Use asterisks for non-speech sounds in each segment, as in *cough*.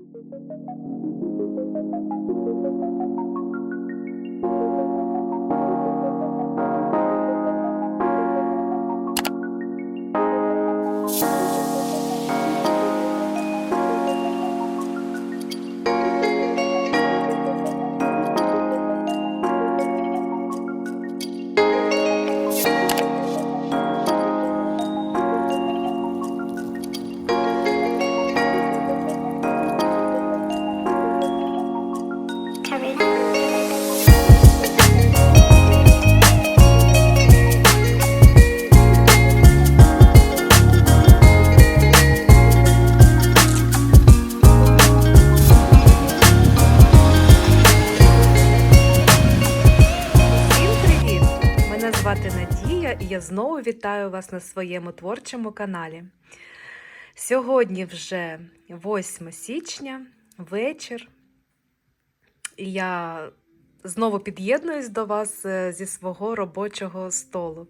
Thank you. Знову вітаю вас на своєму творчому каналі. Сьогодні вже 8 січня, вечір. Я знову під'єднуюсь до вас е, зі свого робочого столу.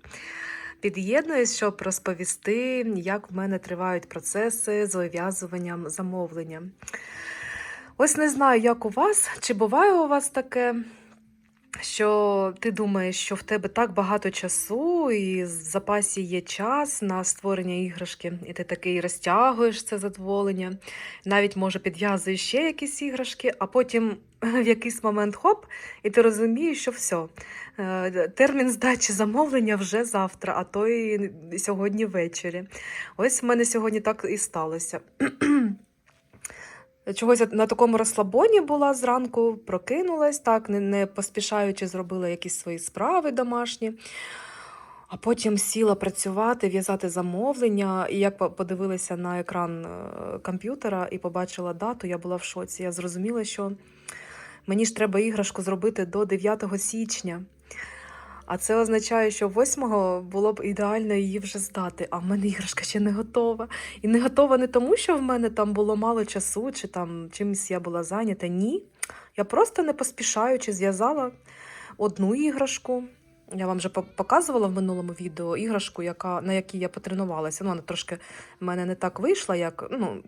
Під'єднуюсь, щоб розповісти, як в мене тривають процеси з вив'язуванням замовлення. Ось не знаю, як у вас, чи буває у вас таке що ти думаєш, що в тебе так багато часу, і в запасі є час на створення іграшки, і ти такий розтягуєш це задоволення, навіть може підв'язуєш ще якісь іграшки, а потім *laughs* в якийсь момент хоп, і ти розумієш, що все. Термін здачі замовлення вже завтра, а то і сьогодні ввечері. Ось в мене сьогодні так і сталося. *clears throat* Чогось на такому розслабоні була зранку, прокинулась так, не, не поспішаючи, зробила якісь свої справи домашні. А потім сіла працювати, в'язати замовлення. І як по- подивилася на екран е, комп'ютера і побачила дату, я була в шоці. Я зрозуміла, що мені ж треба іграшку зробити до 9 січня. А це означає, що 8-го було б ідеально її вже здати. А в мене іграшка ще не готова. І не готова не тому, що в мене там було мало часу, чи там чимось я була зайнята. Ні. Я просто не поспішаючи зв'язала одну іграшку. Я вам вже показувала в минулому відео іграшку, яка, на якій я потренувалася. Ну, вона трошки в мене не так вийшла, як ну,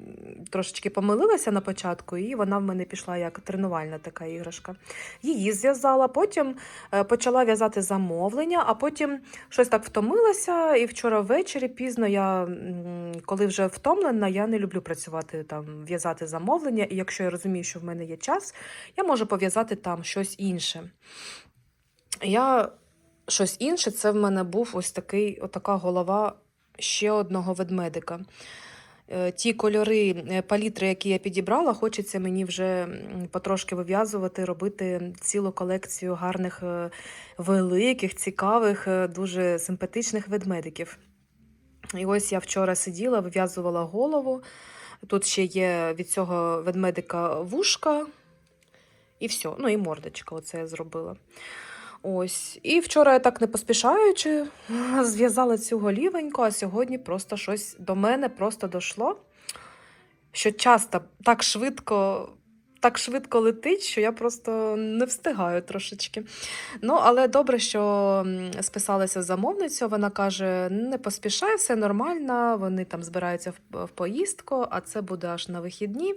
трошечки помилилася на початку, і вона в мене пішла як тренувальна така іграшка. Її зв'язала, потім е, почала в'язати замовлення, а потім щось так втомилася. І вчора ввечері пізно я, коли вже втомлена, я не люблю працювати там, в'язати замовлення. І якщо я розумію, що в мене є час, я можу пов'язати там щось інше. Я щось інше, це в мене був ось такий, отака голова ще одного ведмедика. Е, Ті кольори, е, палітри, які я підібрала, хочеться мені вже потрошки вив'язувати, робити цілу колекцію гарних, е, великих, цікавих, дуже симпатичних ведмедиків. І ось я вчора сиділа, вив'язувала голову. Тут ще є від цього ведмедика вушка, і все. Ну і мордочка, оце я зробила. Ось. І вчора я так не поспішаючи зв'язала цю голівеньку, а сьогодні просто щось до мене просто дійшло, що часто так швидко. Так швидко летить, що я просто не встигаю трошечки. Ну, але добре, що списалася замовницю. Вона каже: не поспішай, все нормально. Вони там збираються в, в поїздку, а це буде аж на вихідні.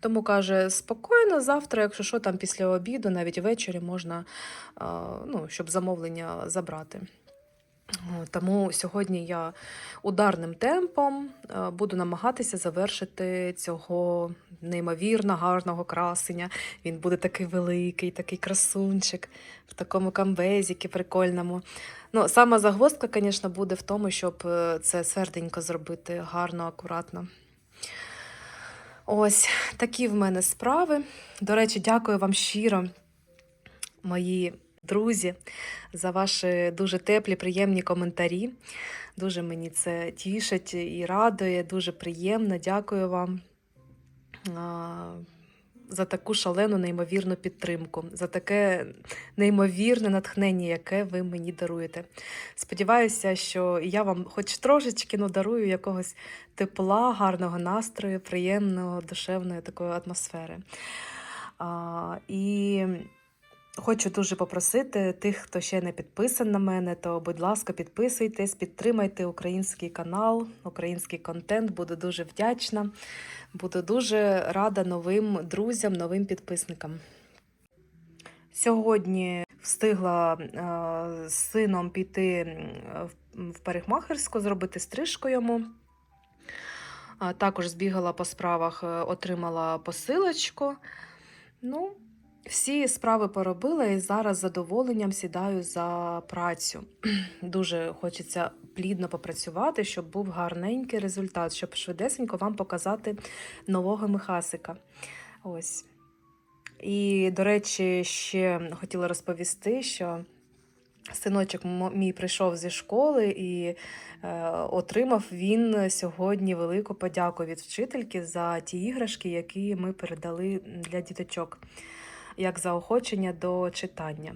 Тому каже: спокійно, завтра, якщо що, там після обіду, навіть ввечері можна, ну, щоб замовлення забрати. Тому сьогодні я ударним темпом е, буду намагатися завершити цього неймовірно гарного красення. Він буде такий великий, такий красунчик в такому камбезіки прикольному. Ну, сама загвоздка, звісно, буде в тому, щоб е, це серденько зробити гарно, акуратно. Ось такі в мене справи. До речі, дякую вам щиро, мої друзі, за ваші дуже теплі, приємні коментарі. Дуже мені це тішить і радує, дуже приємно. Дякую вам за таку шалену, неймовірну підтримку, за таке неймовірне натхнення, яке ви мені даруєте. Сподіваюся, що я вам хоч трошечки ну, дарую якогось тепла, гарного настрою, приємного, душевної такої атмосфери. А, і Хочу дуже попросити тих, хто ще не підписаний на мене, то, будь ласка, підписуйтесь, підтримайте український канал, український контент. Буду дуже вдячна. Буду дуже рада новим друзям, новим підписникам. Сьогодні встигла е, з сином піти в- парикмахерську, зробити стрижку йому. Також збігала по справах, е, отримала посилочку. Ну, всі справи поробила і зараз з задоволенням сідаю за працю. *clears throat* Дуже хочеться плідно попрацювати, щоб був гарненький результат, щоб швидесенько вам показати нового Михасика. Ось. І, до речі, ще хотіла розповісти, що синочок мій прийшов зі школи і е, отримав він сьогодні велику подяку від вчительки за ті іграшки, які ми передали для діточок, як заохочення до читання.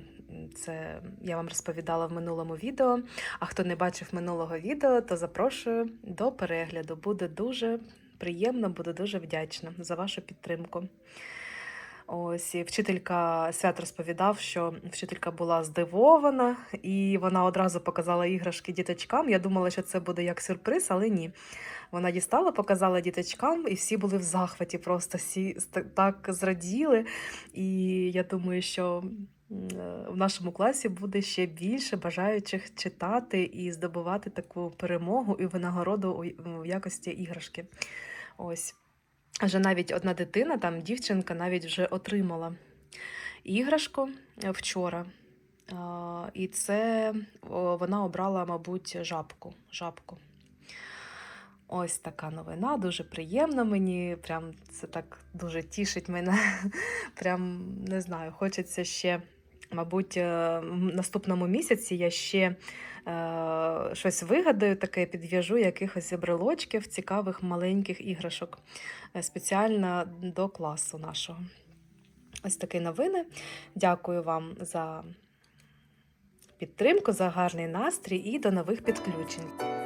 Це я вам розповідала в минулому відео. А хто не бачив минулого відео, то запрошую до перегляду. Буде дуже приємно, буду дуже вдячна за вашу підтримку. Ось і вчителька свят розповідав, що вчителька була здивована, і вона одразу показала іграшки діточкам. Я думала, що це буде як сюрприз, але ні. Вона дістала, показала діточкам, і всі були в захваті, просто всі так зраділи. І я думаю, що е, в нашому класі буде ще більше бажаючих читати і здобувати таку перемогу і винагороду в якості іграшки. Ось. Вже навіть одна дитина, там дівчинка, навіть вже отримала іграшку е, вчора. І це вона обрала, мабуть, жабку. жабку. Ось така новина, дуже приємна мені. Прям це так дуже тішить мене. *laughs* Прям не знаю, хочеться ще, мабуть, е, в наступному місяці я ще е, щось вигадаю, таке підв'яжу якихось брелочків, цікавих маленьких іграшок е, спеціально до класу нашого. Ось такі новини. Дякую вам за підтримку, за гарний настрій і до нових підключень.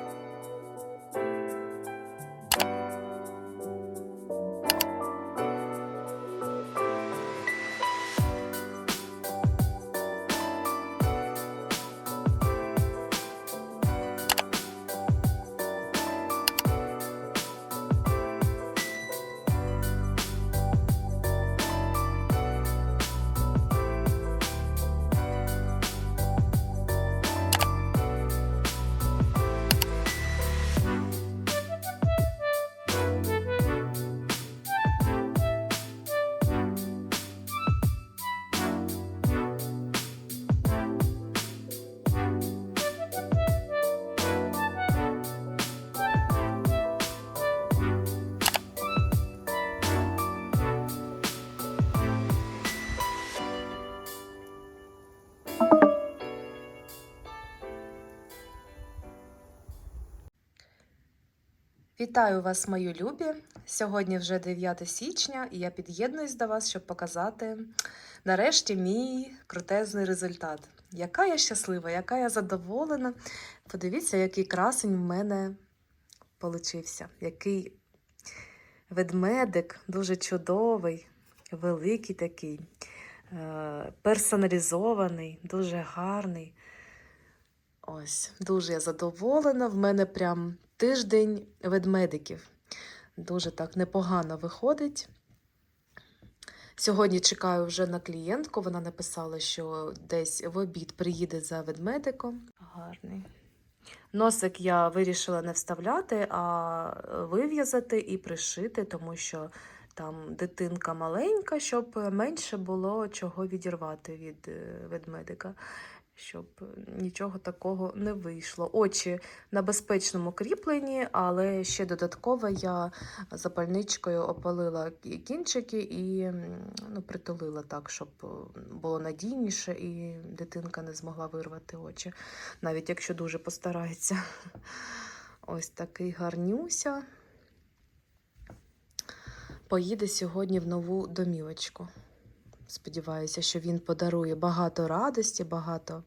Вітаю вас, мої любі! Сьогодні вже 9 січня, і я під'єднуюсь до вас, щоб показати нарешті мій крутезний результат. Яка я щаслива, яка я задоволена. Подивіться, який красень в мене получився. Який ведмедик, дуже чудовий, великий такий, е, персоналізований, дуже гарний. Ось, дуже я задоволена. В мене прям тиждень ведмедиків. Дуже так непогано виходить. Сьогодні чекаю вже на клієнтку. Вона написала, що десь в обід приїде за ведмедиком. Гарний. Носик я вирішила не вставляти, а вив'язати і пришити, тому що там дитинка маленька, щоб менше було чого відірвати від е, ведмедика, щоб нічого такого не вийшло. Очі на безпечному кріпленні, але ще додатково я запальничкою опалила кінчики і ну, притулила так, щоб е, було надійніше і дитинка не змогла вирвати очі, навіть якщо дуже постарається. Ось такий гарнюся. Поїде сьогодні в нову домівочку. Сподіваюся, що він подарує багато радості, багато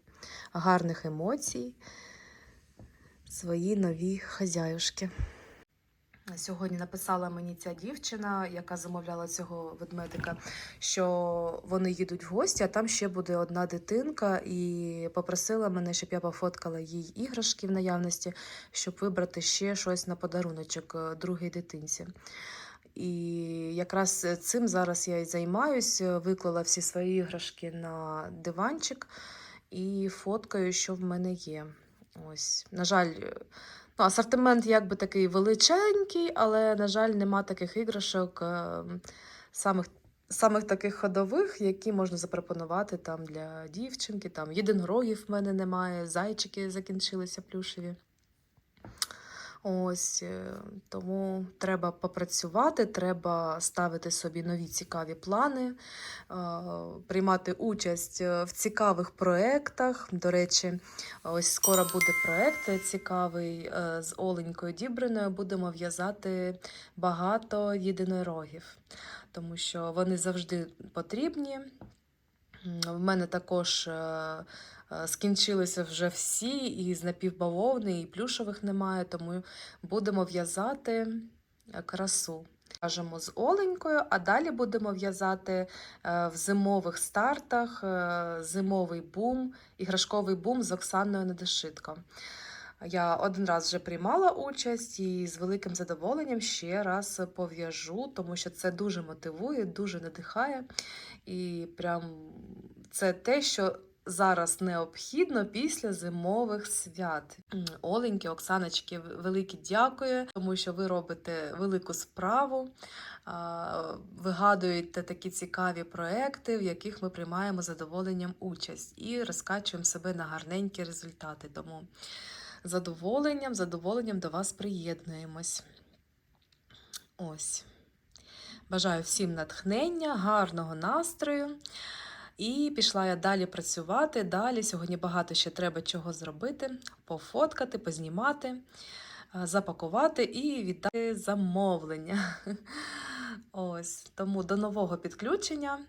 гарних емоцій своїй новій хазяюшки. Сьогодні написала мені ця дівчина, яка замовляла цього ведмедика, що вони їдуть в гості, а там ще буде одна дитинка, і попросила мене, щоб я пофоткала їй іграшки в наявності, щоб вибрати ще щось на подаруночок е, другій дитинці. І якраз цим зараз я і займаюсь. Виклала всі свої іграшки на диванчик і фоткаю, що в мене є. Ось, на жаль, ну, асортимент якби такий величенький, але, на жаль, нема таких іграшок е, самих, самих таких ходових, які можна запропонувати там для дівчинки. Там єдинорогів в мене немає, зайчики закінчилися плюшеві. Ось е, тому треба попрацювати, треба ставити собі нові цікаві плани, е, приймати участь е, в цікавих проєктах. До речі, ось скоро буде проєкт цікавий з Оленькою Дібриною. Будемо в'язати багато єдинорогів, тому що вони завжди потрібні. В мене також скінчилися вже всі, і з напівбавовни, і плюшових немає, тому будемо в'язати е, красу. Кажемо з Оленькою, а далі будемо в'язати е, в зимових стартах е, зимовий бум, іграшковий бум з Оксаною Недошитко. Я один раз вже приймала участь і з великим задоволенням ще раз пов'яжу, тому що це дуже мотивує, дуже надихає. І прям це те, що зараз необхідно після зимових свят. Оленьки, Оксаночки, велике дякую, тому що ви робите велику справу, вигадуєте такі цікаві проекти, в яких ми приймаємо задоволенням участь і розкачуємо себе на гарненькі результати. Тому задоволенням, задоволенням до вас приєднуємось. Ось. Бажаю всім натхнення, гарного настрою. І пішла я далі працювати. Далі сьогодні багато ще треба чого зробити: пофоткати, познімати, е, запакувати і віддати замовлення. *laughs* Ось. Тому до нового підключення.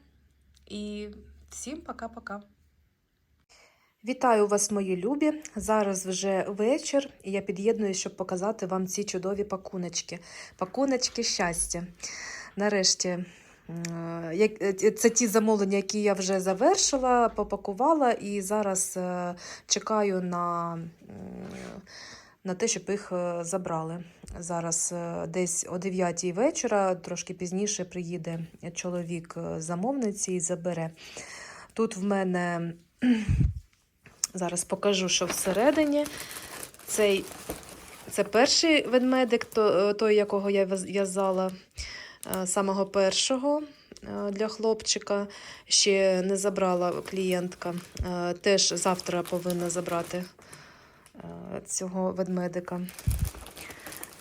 І всім пока-пока. Вітаю вас, мої любі. Зараз вже вечір, і я під'єднуюсь, щоб показати вам ці чудові пакуночки. Пакуночки щастя. Нарешті, це ті замовлення, які я вже завершила, попакувала, і зараз е, чекаю на, на те, щоб їх е, забрали. Зараз е, десь о 9 вечора, трошки пізніше приїде чоловік е, замовниці і забере. Тут в мене зараз покажу, що всередині. Цей, це перший ведмедик, той, якого я в'яз- в'язала е, самого першого е, для хлопчика. Ще не забрала клієнтка. Е, Теж завтра повинна забрати е, цього ведмедика.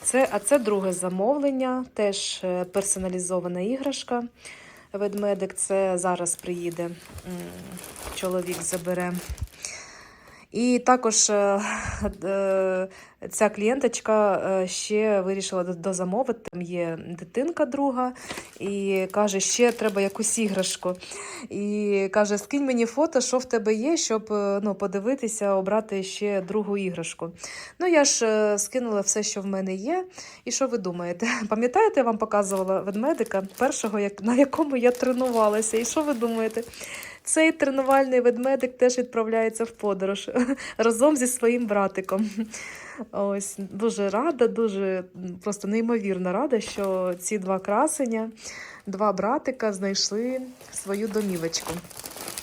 Це, а це друге замовлення, теж е, персоналізована іграшка. Ведмедик, це зараз приїде. Чоловік забере. І також е, е, ця клієнточка е, ще вирішила до- дозамовити. Там є дитинка друга, і каже, ще треба якусь іграшку. І каже, скинь мені фото, що в тебе є, щоб ну, подивитися, обрати ще другу іграшку. Ну, я ж скинула все, що в мене є. І що ви думаєте? *laughs* Пам'ятаєте, я вам показувала ведмедика першого, на якому я тренувалася. І що ви думаєте? Цей тренувальний ведмедик теж відправляється в подорож *laughs* разом зі своїм братиком. Ось дуже рада, дуже просто неймовірно рада, що ці два красення, два братика знайшли свою домівочку.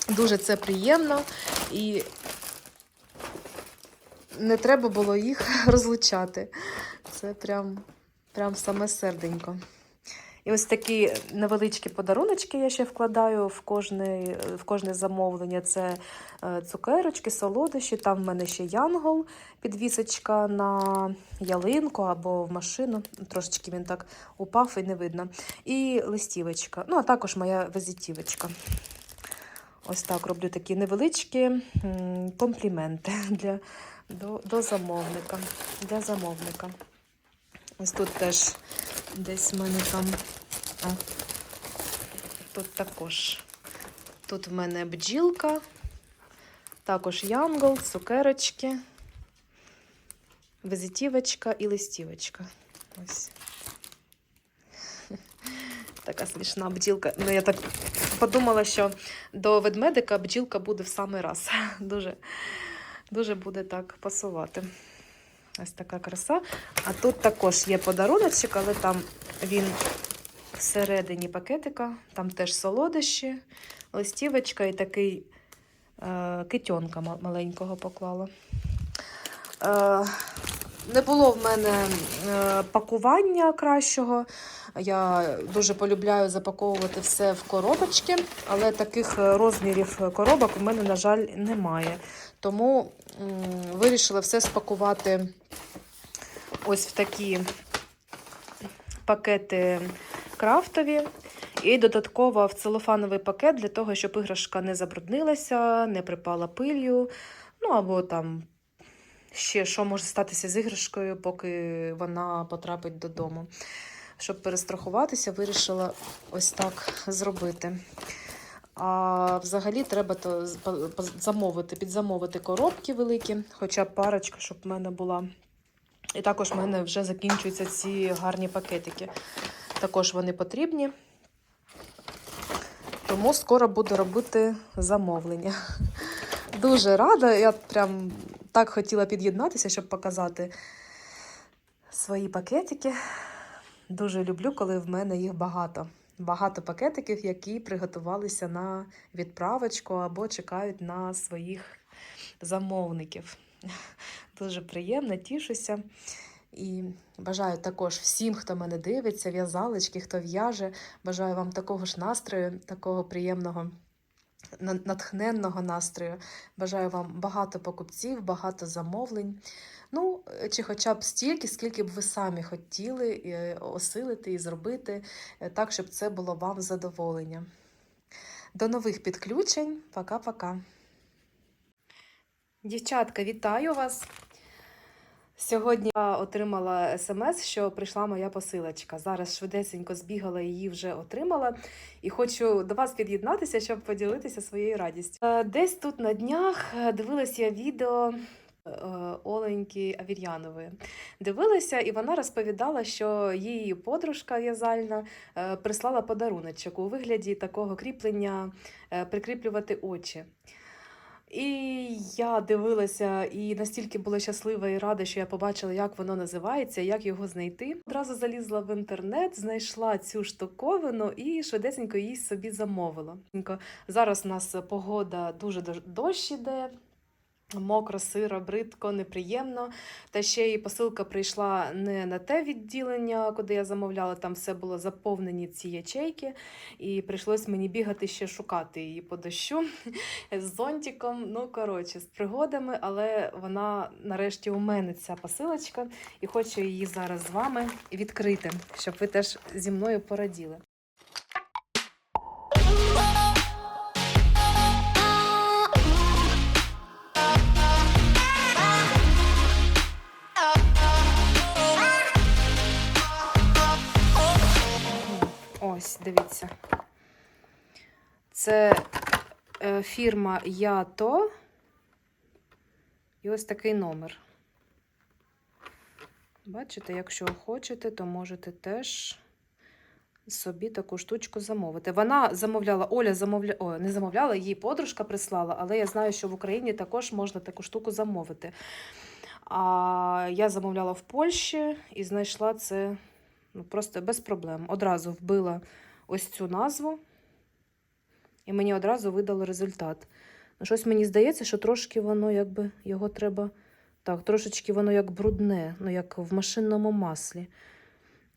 Дуже це приємно і не треба було їх *laughs* розлучати. Це прям, прям саме серденько. І ось такі невеличкі подаруночки я ще вкладаю в кожне, в кожне замовлення. Це е, цукерочки, солодощі. Там в мене ще янгол, підвісочка на ялинку або в машину. Трошечки він так упав і не видно. І листівочка. Ну, а також моя визитівочка. Ось так роблю такі невеличкі компліменти для, до, до замовника. Для замовника. Ось тут теж десь в мене там. О, тут також. Тут в мене бджілка, також янгол, цукерочки, визитівочка і листівочка. Ось. *laughs* Така смішна бджілка. Ну, я так подумала, що до ведмедика бджілка буде в самий раз. *laughs* Дуже, дуже буде так пасувати. Ось така краса. А тут також є подаруночок, але там він всередині пакетика, там теж солодощі, листівочка і такий е, китьонка маленького поклала. Е, не було в мене е, пакування кращого. Я дуже полюбляю запаковувати все в коробочки, але таких е, розмірів коробок у мене, на жаль, немає. Тому вирішила все спакувати ось в такі пакети крафтові. І додатково в целофановий пакет для того, щоб іграшка не забруднилася, не припала пилью. Ну або там ще що може статися з іграшкою, поки вона потрапить додому. Щоб перестрахуватися, вирішила ось так зробити. А взагалі треба то замовити, підзамовити коробки великі, хоча б парочка, щоб в мене була. І також в мене вже закінчуються ці гарні пакетики. Також вони потрібні. Тому скоро буду робити замовлення. *laughs* Дуже рада. Я прям так хотіла під'єднатися, щоб показати свої пакетики. Дуже люблю, коли в мене їх багато. Багато пакетиків, які приготувалися на відправочку або чекають на своїх замовників. *laughs* Дуже приємно, тішуся. І бажаю також всім, хто мене дивиться, в'язалочки, хто в'яже. Бажаю вам такого ж настрою, такого приємного, натхненного настрою. Бажаю вам багато покупців, багато замовлень. Ну, чи хоча б стільки, скільки б ви самі хотіли е, осилити і зробити, е, так, щоб це було вам задоволення. До нових підключень. Пока-пока. Дівчатка, вітаю вас! Сьогодні я отримала смс, що прийшла моя посилочка. Зараз швидесенько збігала її вже отримала. І хочу до вас під'єднатися, щоб поділитися своєю радістю. Е, Десь тут на днях е, дивилась я відео е, Оленьки Авір'янової. Дивилася, і вона розповідала, що її подружка в'язальна прислала подаруночок у вигляді такого кріплення прикріплювати очі. І я дивилася і настільки була щаслива і рада, що я побачила, як воно називається, як його знайти. Одразу залізла в інтернет, знайшла цю штуковину і швидесенько її собі замовила. Зараз у нас погода дуже дощ- іде. Мокро, сиро, бридко, неприємно. Та ще й посилка прийшла не на те відділення, куди я замовляла. Там все було заповнені ці ячейки, і прийшлось мені бігати ще шукати її по дощу *laughs* з зонтиком. Ну, коротше, з пригодами, але вона нарешті у мене ця посилочка, і хочу її зараз з вами відкрити, щоб ви теж зі мною пораділи. Дивіться. Це е, фірма Ято. І ось такий номер. Бачите, якщо хочете, то можете теж собі таку штучку замовити. Вона замовляла, Оля замовля... О, не замовляла, її подружка прислала, але я знаю, що в Україні також можна таку штуку замовити. А я замовляла в Польщі і знайшла це ну, просто без проблем. Одразу вбила ось цю назву, і мені одразу видало результат. Ну, щось мені здається, що трошки воно якби його треба. Так, трошечки воно як брудне, ну як в машинному маслі.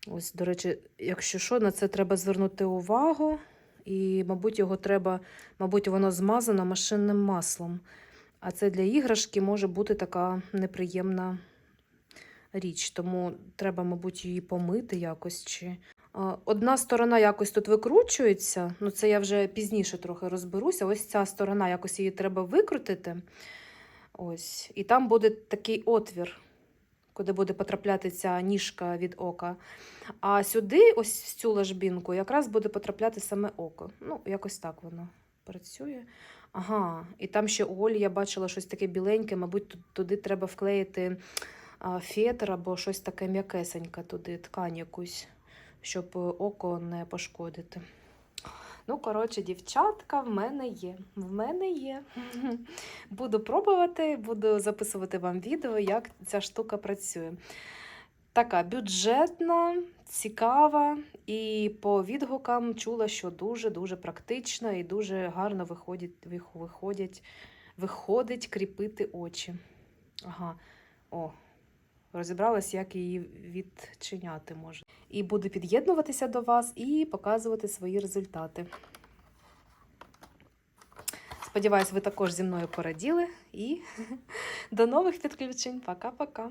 Ось, до речі, якщо що, на це треба звернути увагу. І, мабуть, його треба, мабуть, воно змазано машинним маслом. А це для іграшки може бути така неприємна річ. Тому треба, мабуть, її помити якось. Чи... Одна сторона якось тут викручується, ну це я вже пізніше трохи розберуся. Ось ця сторона якось її треба викрутити. Ось. І там буде такий отвір, куди буде потрапляти ця ніжка від ока. А сюди, ось в цю ложбінку, якраз буде потрапляти саме око. Ну, якось так воно працює. Ага, і там ще у Олі я бачила щось таке біленьке, мабуть, туди треба вклеїти фетр або щось таке м'якесеньке туди, ткань якусь. Щоб е, око не пошкодити. Ну, коротше, дівчатка, в мене є. В мене є. *laughs* Буду пробувати, буду записувати вам відео, як ця штука працює. Така бюджетна, цікава, і по відгукам чула, що дуже-дуже практична і дуже гарно виходить, вих- виходять, виходить кріпити очі. Ага, о, розібралась, як її відчиняти можна. І буду під'єднуватися до вас і показувати свої результати. Сподіваюсь, ви також зі мною пораділи. І *laughs* до нових підключень. Пока-пока.